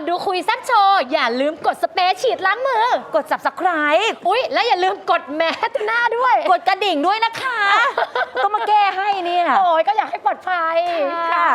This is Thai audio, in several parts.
อนดูคุยแซ่บโชว์ อย่าลืมกดสเปรย์ฉีดล้างมือ กด subscribe อุ๊ย และอย่าลืมกดแมสหน้าด้วย กดกระดิ่งด้วยนะคะ ก็มาแก้ให้เนี่ย โอ้ยก็อยากให้ปลอดภัยค่ะ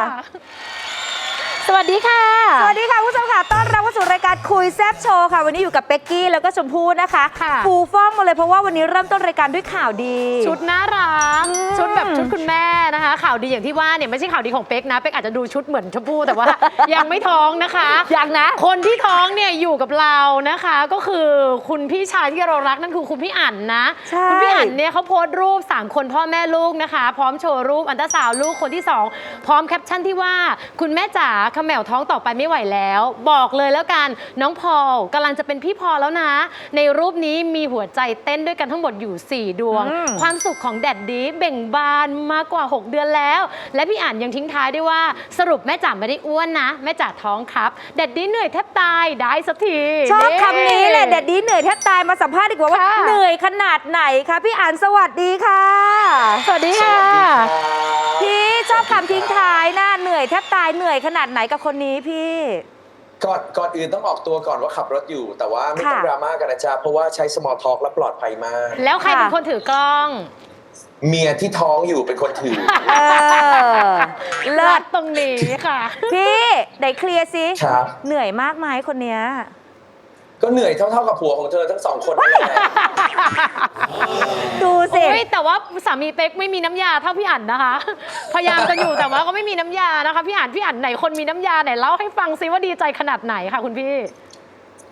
สวัสดีค่ะ สวัสดีค่ะคุณผู้ชมค่ะ ต้อนรับเข้าสู่รายการคุยแซบโชว์ค่ะ วันนี้อยู่กับเป็กกี้แล้วก็ชมพู่นะคะค่ะ ฟูฟ่องมาเลยเพราะว่าวันนี้เริ่มต้นรายการด้วยข่าวดี ชุดน่ารักอืมชุดแบบชุดคุณแม่นะคะ ข่าวดีอย่างที่ว่าเนี่ยไม่ใช่ข่าวดีของเป๊กนะเป๊กอาจจะดูชุดเหมือนชมพู่แต่ว่า ยังไม่ท้องนะคะยังนะ คนที่ท้องเนี่ยอยู่กับเรานะคะ ก็คือคุณพี่ชายที่เรารักนั่นคือคุณพี่อั๋นนะ ใช่ คุณพี่อั๋นเนี่ยเขาโพสต์รูป 3 คนพ่อแม่ลูกนะคะ พร้อมโชว์รูปอันตราสาวน์ลูกคนที่ 2 พร้อมแคปชั่นที่ว่า คุณแม่จ๋าเขมวท้องต่อไปไม่ไหวแล้ว บอกเลยแล้วกันน้องพอลกำลังจะเป็นพี่พอลแล้วนะ ในรูปนี้มีหัวใจเต้นด้วยกันทั้งหมดอยู่ 4 ดวงอืมความสุขของแดดดีเบ่งบานมากกว่า 6 เดือนแล้ว และพี่อ่านยังทิ้งท้ายด้วยว่าสรุปแม่จ๋าไม่ได้อ้วนนะ แม่จ๋าท้องครับแดดดีเหนื่อยแทบตายได้สักทีชอบคำนี้แหละแดดดีเหนื่อยแทบตายมาสัมภาษณ์ดีกว่าว่าค่ะเหนื่อยขนาดไหนคะพี่อันสวัสดีค่ะ สวัสดีค่ะพี่ช อบคำทิ้งท้ายนะเหนื่อยแทบตายเหนื่อยขนาดไหนกับคนนี้พี่ ก่อนก่อนอื่นต้องออกตัวก่อนว่าขับรถอยู่ แต่ว่าไม่ต้องค่ะ ดราม่ากันนะจ๊ะเพราะว่าใช้ small talk และปลอดภัยมาก แล้วใครเป็นคนถือกล้อง เมียที่ท้องอยู่เป็นคนถือ เออเลิรัศดตรงนี้ค่ะ พี่ไหนเคลียร์สิครับ เหนื่อยมากไหมคนเนี้ย ก็เหนื่อยเท่าๆกับผัวของเธอทั้งสองคนนั่นแหละดูสิโอ้ยแต่ว่าสามีเป๊กไม่มีน้ำยาเท่าพี่อั๋นนะคะ พยายามกันอยู่แต่ว่าก็ไม่มีน้ำยานะคะพี่อั๋นพี่อั๋นไหนคนมีน้ำยาไหนเล่าให้ฟังซิว่าดีใจขนาดไหนค่ะคุณพี่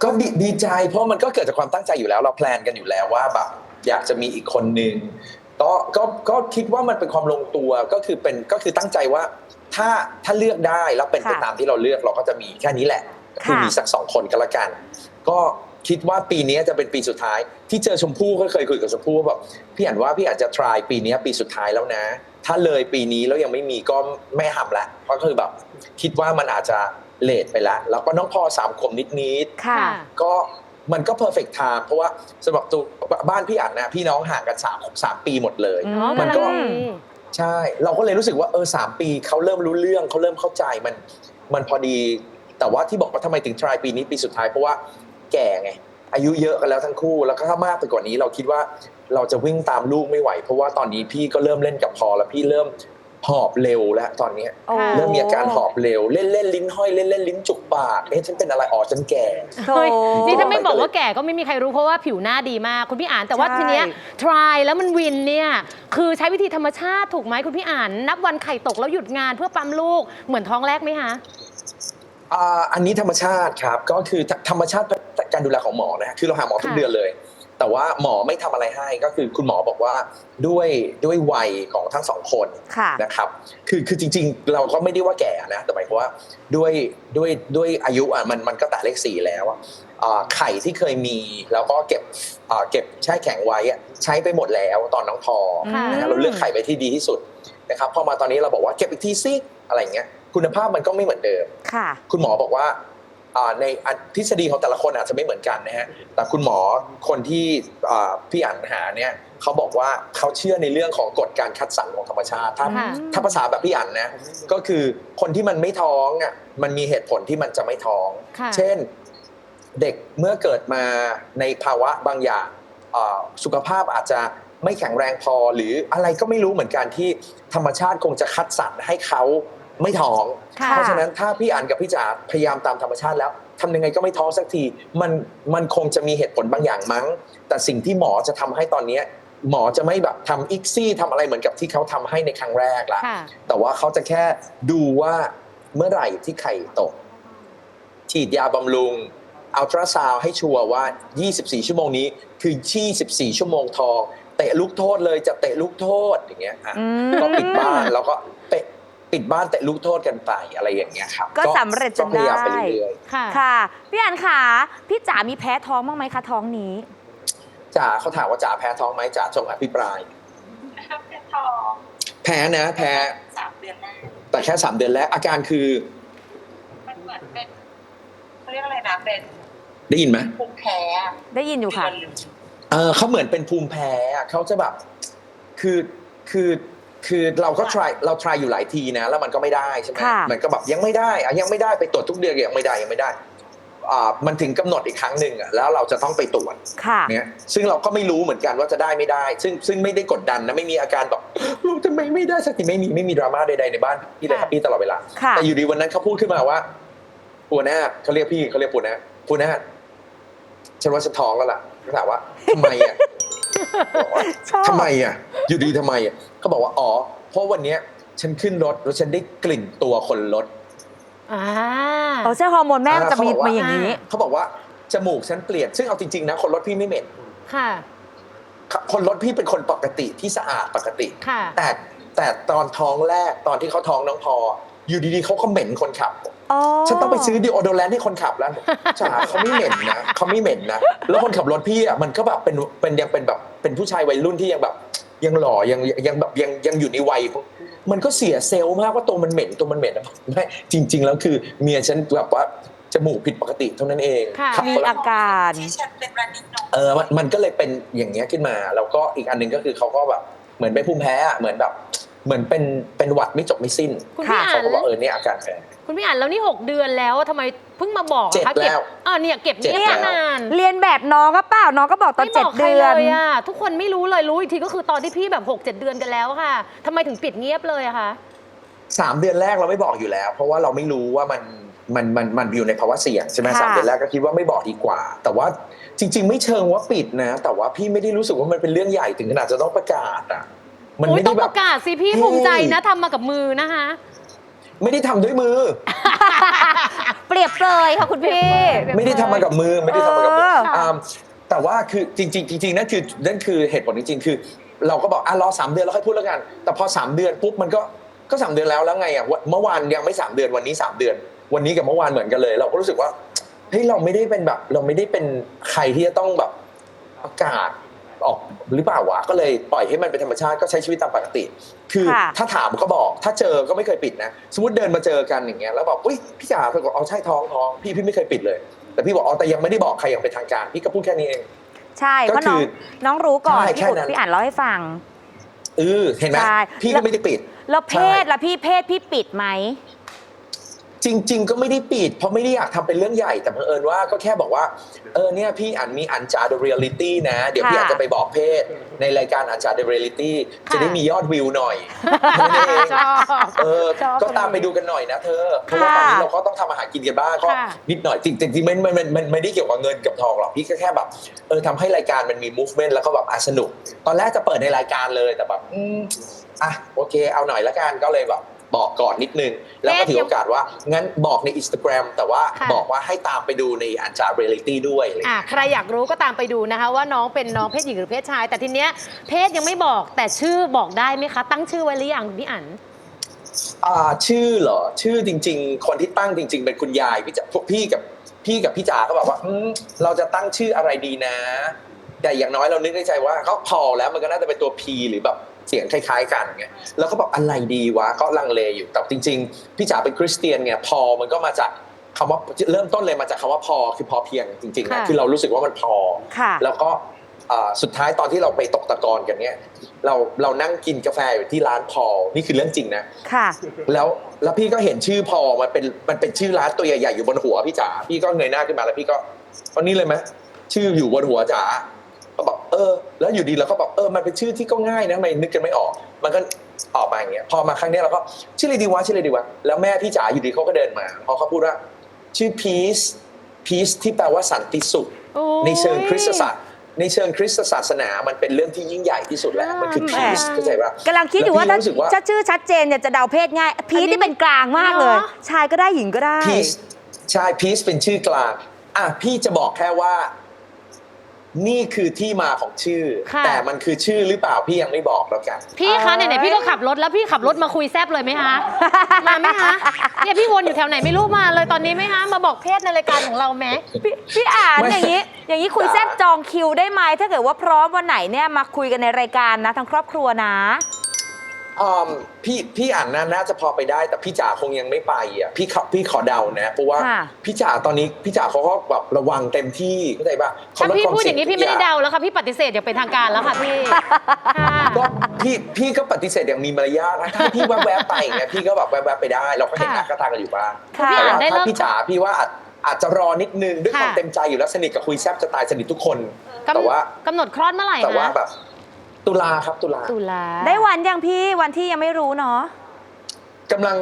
ก็ดีดีใจ เพราะมันก็เกิดจากความตั้งใจอยู่แล้ว เราแพลนกันอยู่แล้วว่าแบบอยากจะมีอีกคนนึงก็ก็ก็คิดว่ามันเป็นความลงตัวก็คือเป็นก็คือตั้งใจว่า ถ้าถ้าเลือกได้แล้วเป็นไปค่ะ ตามที่เราเลือกเราก็จะมีแค่นี้แหละ คือค่ะมีสักสองคนก็แล้วกัน ก็คิดว่าปีนี้จะเป็นปีสุดท้าย ที่เจอชมพู่ก็เคยคุยกับชมพู่ว่าแบบพี่อ่านว่าพี่อาจจะ try ปีนี้ปีสุดท้ายแล้วนะ ถ้าเลยปีนี้แล้วยังไม่มีก็ไม่ทำละเพราะคือแบบคิดว่ามันอาจจะเลทไปแล้วแล้วก็น้องพอสามขวบนิดๆค่ะก็มันก็ perfect time เพราะว่าสำหรับตัวบ้านพี่อั๋นนะพี่น้องห่างกันสามสามปีหมดเลยอือ๋อมันก็กำลังดีใช่ เราก็เลยรู้สึกว่าเออสามปีเขาเริ่มรู้เรื่องเขาเริ่มเข้าใจมัน มันพอดี แต่ว่าที่บอกว่าทำไมถึง try ปีนี้ปีสุดท้ายเพราะว่าแก่ไง อายุเยอะกันแล้วทั้งคู่ แล้วก็ถ้ามากไปกว่านี้เราคิดว่าเราจะวิ่งตามลูกไม่ไหว เพราะว่าตอนนี้พี่ก็เริ่มเล่นกับพอแล้วพี่เริ่มหอบเร็วแล้วตอนเนี้ยโอ้เริ่มมีอาการหอบเร็วเล่นเล่นลิ้นห้อยเล่นเล่นลิ้นจุกปากเอ๊ะฉันเป็นอะไรอ๋อฉันแก่โถเฮ้ยนี่ถ้าไม่บอกว่าแก่ก็ไม่มีใครรู้เพราะว่าผิวหน้าดีมากคุณพี่อ่านแต่ว่าใช่ทีเนี้ย try แล้วมันวินเนี่ยคือใช้วิธีธรรมชาติถูกไหมคุณพี่อ่าน นับวันไข่ตกแล้วหยุดงานเพื่อปั๊มลูกเหมือนท้องแรกไหมคะ อ่าอันนี้ธรรมชาติครับก็คือธรรมชาติการดูแลของหมอนะฮะคือเราหาหมอทุกค่ะเดือนเลย แต่ว่าหมอไม่ทำอะไรให้ก็คือคุณหมอบอกว่าด้วยด้วยวัยของทั้งสองคนค่ะนะครับคือคือจริง ๆ เราก็ไม่ได้ว่าแก่นะแต่หมายความว่าด้วยด้วยด้วยอายุอะมันมันก็แต่เลขสี่แล้วอะอ่าไข่ที่เคยมีแล้วก็เก็บอ่าเก็บแช่แข็งไว้อะใช้ไปหมดแล้วตอนน้องพอค่ะนะฮะเราเลือกไข่ไปที่ดีที่สุดนะครับพอมาตอนนี้เราบอกว่าเก็บอีกทีซิอะไรอย่างเงี้ย คุณภาพมันก็ไม่เหมือนเดิม ค่ะ คุณหมอบอกว่าอ่าในอันทฤษฎีของแต่ละคนอาจจะไม่เหมือนกันนะฮะ แต่คุณหมอคนที่อ่าพี่อ่านหาเนี่ยเขาบอกว่าเขาเชื่อในเรื่องของกฎการคัดสรรของธรรมชาติ ถ้าค่ะถ้าภาษาแบบพี่อ่านนะ ก็คือคนที่มันไม่ท้องอะมันมีเหตุผลที่มันจะไม่ท้องค่ะเช่น เด็กเมื่อเกิดมาในภาวะบางอย่างอ่าสุขภาพอาจจะไม่แข็งแรงพอหรืออะไรก็ไม่รู้เหมือนกันที่ธรรมชาติคงจะคัดสรรให้เขา ไม่ท้อง ค่ะ เพราะฉะนั้นถ้าพี่อ่านกับพี่จ๋าพยายามตามธรรมชาติแล้วทำยังไงก็ไม่ท้องสักที มันมันคงจะมีเหตุผลบางอย่างมั้ง แต่สิ่งที่หมอจะทำให้ตอนเนี้ยหมอจะไม่แบบทำอิกซี่ทำอะไรเหมือนกับที่เขาทำให้ในครั้งแรกละ ค่ะ แต่ว่าเขาจะแค่ดูว่าเมื่อไหร่ที่ไข่ตก ฉีดยาบำรุงอัลตราซาวให้ชัวร์ว่า 24 ชั่วโมงนี้คือ 24 ชั่วโมงทอง เตะลูกโทษเลยจะเตะลูกโทษอย่างเงี้ยอะอืม ก็ปิดบ้านแล้วก็เตะ ปิดบ้านเตะลูกโทษกันไปอะไรอย่างเงี้ยครับ ก็สำเร็จจนก็พยายามไปได้เรื่อยค่ะ ค่ะ พี่อันขาพี่จ๋ามีแพ้ท้องบ้างไหมคะท้องนี้ ๆจ๋าเขาถามว่าจ๋าแพ้ท้องไหมจ๋าจงอภิปรายนะครับแค่ทองแพ้นะ แพ้สามเดือนแรกแต่แค่สามเดือนแรกอาการคือมันเหมือนเป็นเขาเรียกอะไรนะเป็นได้ยินไหมภูมิแพ้อะได้ยินอยู่ค่ะเออเขาเหมือนเป็นภูมิแพ้อะเขาจะแบบ คือคือ คือเราก็ try เรา try อยู่หลายทีนะ แล้วมันก็ไม่ได้ใช่ไหมค่ะ มันก็แบบยังไม่ได้อะยังไม่ได้ไปตรวจทุกเดือนก็ยังไม่ได้ยังไม่ได้อ่ามันถึงกำหนดอีกครั้งหนึ่งอะแล้วเราจะต้องไปตรวจ ค่ะ เนี่ยซึ่งเราก็ไม่รู้เหมือนกันว่าจะได้ไม่ได้ ซึ่งซึ่งไม่ได้กดดันนะไม่มีอาการแบบลูกทำไมไม่ได้สักทีไม่มีไม่มีดราม่าใดๆในบ้านพี่เลยแฮปปี้ตลอดเวลา ค่ะ แต่อยู่ดีวันนั้นเขาพูดขึ้นมาว่าปูนาถเขาเรียกพี่เขาเรียกปูนาถปูนาถฉันว่าฉันท้องแล้วล่ะเขาถามว่าทำไมอะบอกว่า ชอบ ทำไมอะ อยู่ดีทำไมอะเขาบอกว่าอ๋อเพราะวันเนี้ยฉันขึ้นรถแล้วฉันได้กลิ่นตัวคนรถ อ่า เอาใช่ฮอร์โมนแม่มันจะมีเขาบอกว่า มาอย่างนี้ เขาบอกว่าจมูกฉันเปลี่ยนซึ่งเอาจริงๆนะคนรถพี่ไม่เหม็นค่ะ คนรถพี่เป็นคนปกติที่สะอาดปกติ ค่ะ แต่แต่ตอนท้องแรกตอนที่เขาท้องน้องพอ อยู่ดีๆเขาก็เหม็นคนขับอ๋อ ฉันต้องไปซื้อดีโอโดแลนให้คนขับแล้วจ๋าเขาไม่เหม็นนะเขาไม่เหม็นนะ แล้วคนขับรถพี่อะมันก็แบบเป็นเป็นยังเป็นแบบเป็นผู้ชายวัยรุ่นที่ยังแบบ ยังหล่อยังยังแบบยังยังอยู่ในวัยของมันก็เสียเซลล์มากว่าตัวมันเหม็นตัวมันเหม็นนะไม่จริง ๆ แล้วคือเมียฉันแบบว่าจมูกผิดปกติเท่านั้นเองค่ะขับมีคนละอาการที่ฉันเป็นรันนิ่งนมเออมันมันก็เลยเป็นอย่างเงี้ยขึ้นมา แล้วก็อีกอันหนึ่งก็คือเขาก็แบบเหมือนเป็นภูมิแพ้อะเหมือนแบบ เหมือนเป็นเป็นหวัดไม่จบไม่สิ้นคุณพี่ค่ะอ่าเขานก็บอกเออเนี่ยอาการแพ้คุณพี่อ่านแล้วนี่ 6 เดือนแล้วทำไมเพิ่งมาบอกอะเจ็ดคะเก็บแล้วอ่าเนี่ยเก็บเจ็ดเงียบแล้ว นานเรียนแบบน้องก็เปล่าน้องก็บอกตอนไม่บเจ็ดอกใครเดือน เลยอะทุกคนไม่รู้เลยรู้อีกทีก็คือตอนที่พี่แบบ6 7 เดือนกันแล้วค่ะทำไมถึงปิดเงียบเลยอะคะ สามเดือนแรกเราไม่บอกอยู่แล้ว เพราะว่าเราไม่รู้ว่ามันมันมันมันอยู่ในภาวะเสี่ยงใช่ไหมค่ะ สามเดือนแรกก็คิดว่าไม่บอกดีกว่า แต่ว่าจริง ๆ ไม่เชิงว่าปิดนะ แต่ว่าพี่ไม่ได้รู้สึกว่ามันเป็นเรื่องใหญ่ถึงขนาดจะต้องประกาศอะ มันอุ๊ยไม่ต้ได้องแบปบ ระกาศสิพี่เฮ้ยภูมิใจนะทำมากับมือนะคะ ไม่ได้ทำด้วยมือ เปรียบเปรยค่ะคุณพี่ ไม่ได้ทำมากับมือไม่ได้ทำมากับมือเอออ่าแต่ว่าคือจริงๆจริงๆนั่นคือนั่นคือเหตุผลจริงๆคือ เราก็บอกอะรอสามเดือนแล้วค่อยพูดแล้วกัน แต่พอสามเดือนปุ๊บมันก็ก็สามเดือนแล้วแล้วไงอะวันเมื่อวานยังไม่สามเดือนวันนี้สามเดือน วันนี้กับเมื่อวานเหมือนกันเลย เราก็รู้สึกว่าเฮ้ยเราไม่ได้เป็นแบบ เราไม่ได้เป็นใครที่จะต้องแบบประกาศ ออกหรือเปล่าวะก็เลยปล่อยให้มันเป็นธรรมชาติก็ใช้ชีวิตตามปกติ คือค่ะ ถ้าถามก็บอก ถ้าเจอก็ไม่เคยปิดนะ สมมติเดินมาเจอกันอย่างเงี้ยแล้วบอกอุ้ยพี่จ๋าเธอบอกอ๋อใช่ท้องท้องพี่พี่ไม่เคยปิดเลย แต่พี่บอกอ๋อแต่ยังไม่ได้บอกใครอย่างเป็นทางการพี่ก็พูดแค่นี้เอง ใช่เพราะน้องก็คือน้องรู้ก่อนใช่พี่แค่อุดนั้น พี่อ่านเล่าให้ฟัง เออเห็นไหมใช่ พี่แล้ก็วไม่ได้ปิด แล้วเพศใช่ละพี่เพศพี่ปิดไหม จริง ๆ ก็ไม่ได้ปิด เพราะไม่ได้อยากทำเป็นเรื่องใหญ่แต่บังเอิญว่าก็แค่บอกว่า เออเนี่ยพี่อันมีอันจา the reality นะ เดี๋ยวพี่ค่ะอาจจะไปบอกเพศ ในรายการอันจา the reality ค่ะจะได้มียอดวิวหน่อยแค่นั้นเองชอบเออชอบก็ตามไปดูกันหน่อยนะเธอเพราะว่าตอนนี้เราก็ต้องทำอาหารกินกันบ้างก็ค่ะนิดหน่อยจริงจริงๆมันมันมันมันไม่ได้เกี่ยวกับเงินกับทองหรอกพี่ก็แค่แบบเออทำให้รายการมันมี movement แล้วก็แบบอะสนุก ตอนแรกจะเปิดในรายการเลยแต่แบบอืมอะโอเค เอาหน่อยละกันก็เลยแบบ บอกก่อนนิดนึง แล้วก็ถือโอกาสว่า งั้นบอกใน Instagram แต่ว่าค่ะบอกว่าให้ตามไปดูในอันจาเรียลิตี้ด้วยอะไรอย่างเงี้ยอะใครอยากรู้ก็ตามไปดูนะคะ ว่าน้องเป็นน้องเพศหญิงหรือเพศชาย แต่ทีเนี้ยเพศยังไม่บอกแต่ชื่อบอกได้ไหมคะ ตั้งชื่อไว้หรือยังคุณพี่อั๋นอ่าชื่อเหรอ ชื่อจริง ๆ คนที่ตั้งจริง ๆ เป็นคุณยายพี่จ๋าพวกพี่กับพี่กับพี่จ๋าก็บอกว่าอืมเราจะตั้งชื่ออะไรดีนะ แต่อย่างน้อยเรานึกในใจว่าเขาพอแล้วมันก็น่าจะเป็นตัว P หรือแบบ เสียงคล้ายๆ กันไงแล้วก็บอกอะไรดีวะก็ลังเลอยู่แต่จริง ๆ พี่จ๋าเป็นคริสเตียนไงพอมันก็มาจากคำว่าเริ่มต้นเลยมาจากคำว่าพอคือพอเพียงจริงๆนะค่ะคือเรารู้สึกว่ามันพอค่ะแล้วก็อ่าสุดท้ายตอนที่เราไปตกตะกอนกันเนี่ยเราเรานั่งกินกาแฟอยู่ที่ร้านพอนี่คือเรื่องจริงนะค่ะ แล้วแล้วพี่ก็เห็นชื่อพอมันเป็นมันเป็นชื่อร้านตัวใหญ่ๆอยู่บนหัวพี่จ๋าพี่ก็เงยหน้าขึ้นมาแล้วพี่ก็ตอนนี้เลยไหมชื่ออยู่บนหัวจ๋าก็บอก เออ แล้วอยู่ดีเราก็บอกเออมันเป็นชื่อที่ก็ง่ายนะทำไมนึกกันไม่ออก มันก็ออกมาอย่างเงี้ยพอมาครั้งเนี้ยเราก็ชื่ออะไรดีวะชื่ออะไรดีวะแล้วแม่พี่จ๋าอยู่ดีเขาก็เดินมาพอเขาพูดว่า ชื่อ peace peace ที่แปลว่าสันติสุขโอ้ยในเชิงคริสตศาสตร์ในเชิงคริสตศาสนา มันเป็นเรื่องที่ยิ่งใหญ่ที่สุดแล้ว มันคือแหม peace เข้าใจป่ะกำลังคิดอยู่ว่าแล้วถ้าพี่รู้สึกว่าถ้าชื่อชัดเจนเนี่ยจะเดาเพศง่ายพีอันนี้ที่เป็นกลางมากเลยเนอะชายก็ได้หญิงก็ได้ peace ใช่ peace เป็นชื่อกลางอะพี่จะบอกแค่ว่า นี่คือที่มาของชื่อ ค่ะ แต่มันคือชื่อหรือเปล่าพี่ยังไม่บอกแล้วกัน พี่คะไหนๆพี่ก็ขับรถแล้วพี่ขับรถมาคุยแซบเลยไหมคะ มาไหมคะเนี่ยพี่วนอยู่แถวไหนไม่รู้มาเลยตอนนี้ไหมคะมาบอกเพศในรายการของเราไหม พี่พี่อ่านไม่อย่างนี้ อย่างนี้คุยจ้ะแซบจองคิวได้ไหมถ้าเกิดว่าพร้อมวันไหนเนี่ยมาคุยกันในรายการนะทั้งครอบครัวนะ อืมพี่พี่อ่านน่าน่าจะพอไปได้ แต่พี่จ๋าคงยังไม่ไปอะพี่ขอพี่ขอเดานะเพราะว่าค่ะ พี่จ๋าตอนนี้พี่จ๋าเขาก็แบบระวังเต็มที่เข้าใจป่ะเขถ้าลพี่ควมพูดอสี่ย่างนี้พี่ไม่ได้ทุกเดาแล้วค่ะพี่ปฏิเสธอย่างเป็นทางการแล้วค่ะพี่ค่ะ ก็พี่พี่ก็ปฏิเสธอย่างมีมารยาทนะถ้าพี่แวบๆไปอย่างเงี้ยพี่ก็แบบแวบๆไปได้ เราก็เห็นหน้าค่ะ ค่าตากันอยู่บ้าง ค่ะ พี่แต่อ่านว่าได้ถ้าเริ่ม พี่จ๋าพี่ว่าอาจอาจจะรอนิดนึงด้วยความค่ะ เต็มใจอยู่แล้วสนิทกับคุยแซบจะตายสนิททุกคนกำแต่ว่ากำหนดคลอดเมื่อไหร่แต่ว่าคะแบบ ตุลาครับตุลาตุลาได้วันยังพี่วันที่ยังไม่รู้เนาะกำลัง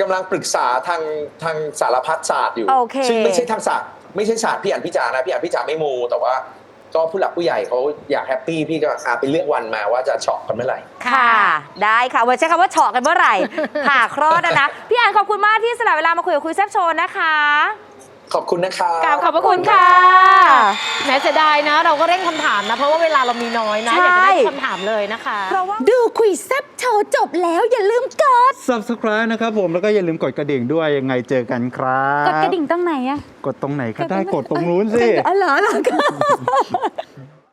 กำลังปรึกษาทางทางสารพัดศาสตร์อยู่ โอเค ซึ่งไม่ใช่ทางศาสตร์ไม่ใช่ศาสตร์พี่อันพี่จานะพี่อันพี่จาไม่มูแต่ว่าก็ผู้หลักผู้ใหญ่เขาอยากแฮปปี้พี่ก็อาไปเลือกวันมาว่าจะเฉาะกันเมื่อไหร่ ค่ะ ได้ค่ะวันใช้คำว่าเฉาะกันเมื่อไหร่ผ่าคลอดนะนะ พี่อันขอบคุณมากที่สละเวลามาคุยกับคุยแซบโชว์นะคะ ขอบคุณนะครับกราบขอบพระคุณค่ะแหม้เสียดายนะ เราก็เร่งคำถามนะ เพราะว่าเวลาเรามีน้อยนะใช่ อยากจะได้คำถามเลยนะคะ เพราะว่า ดูคุยแซบโชว์จบแล้วอย่าลืมกด subscribe นะครับผมแล้วก็อย่าลืมกดกระดิ่งด้วยยังไงเจอกันครับกดกระดิ่งตรงไหนอะกดตรงไหนก็ได้กดตรงนู้นสิ อ๋อเหรอเหรอ